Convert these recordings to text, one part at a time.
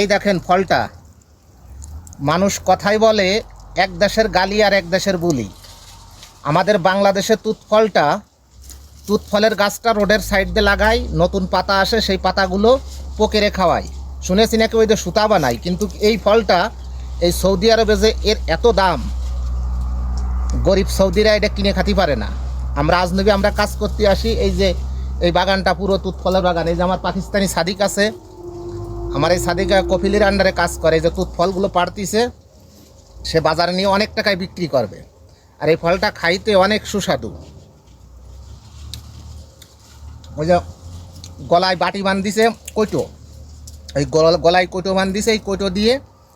এই দেখেন ফলটা। মানুষ কথাই বলে, এক দেশের গালি আর এক দেশের বুলি। আমাদের বাংলাদেশে তুত ফলটা, তুত ফলের গাছটা রোডের সাইড দিয়ে লাগাই, নতুন পাতা আসে, সেই পাতাগুলো পোকেরে খাওয়াই। শুনেছি নাকি ওই যে সুতা বানাই, কিন্তু এই ফলটা এই সৌদি আরবে যে এর এত দাম, গরিব সৌদিরা এটা কিনে খাতে পারে না। আমরা আজনবী আমরা কাজ করতে আসি, এই যে এই বাগানটা পুরো তুত ফলের বাগান, এই যে আমার পাকিস্তানি সাদিক আছে আমার এই সাদিকা কপিলের আন্ডারে কাজ করে এই যে তুত ফলগুলো পাড়তিছে সে বাজারে নিয়ে অনেক টাকায় বিক্রি করবে আর এই ফলটা খাইতে অনেক সুস্বাদু ওই যে গলায় বাটি বান দিছে কইটো এই গল- গলায় কইটো বান দিছে এই কইটো দিয়ে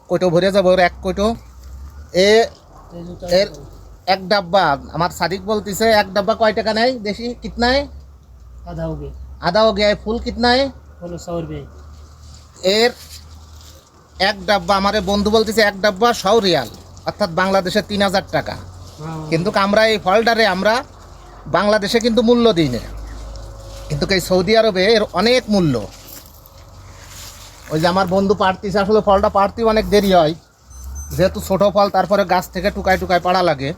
কইটো ভরে যাবো ওর এক কইটো এ এর এক ডাব্বা আমার সাদিক বলতিছে এক ডাব্বা কয় টাকা নেয় দেশি কিতনায় आधा हो गया আদা हो गया है फूल कितना है बोलो सौ रुपये এর এক ডাব্বা আমার বন্ধু বলতেছে এক ডাব্বা সৌ রিয়াল অর্থাৎ বাংলাদেশে তিন হাজার টাকা। কিন্তু আমরা এই ফলটারে আমরা বাংলাদেশে কিন্তু মূল্য দিই না। কিন্তু এই সৌদি আরবে এর অনেক মূল্য। ওই যে আমার বন্ধু পাড়তিছে আসলে ফলটা পাড়তেই অনেক দেরি হয়। যেহেতু ছোট ফল তারপরে গাছ থেকে টুকায় টুকায় পাড়া লাগে।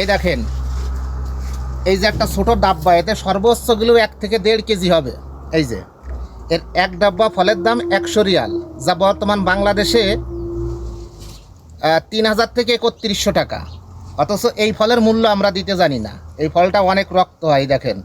এই দেখেন এই যে একটা ছোট ডাব্বা, এতে সর্বোচ্চগুলো এক থেকে দেড় কেজি হবে। এই যে, এর এক ডাব্বা ফলের দাম একশো রিয়াল, যা বর্তমান বাংলাদেশে তিন হাজার থেকে একত্রিশশো টাকা। অথচ এই ফলের মূল্য আমরা দিতে জানি না। এই ফলটা অনেক রক্ত হয়, দেখেন।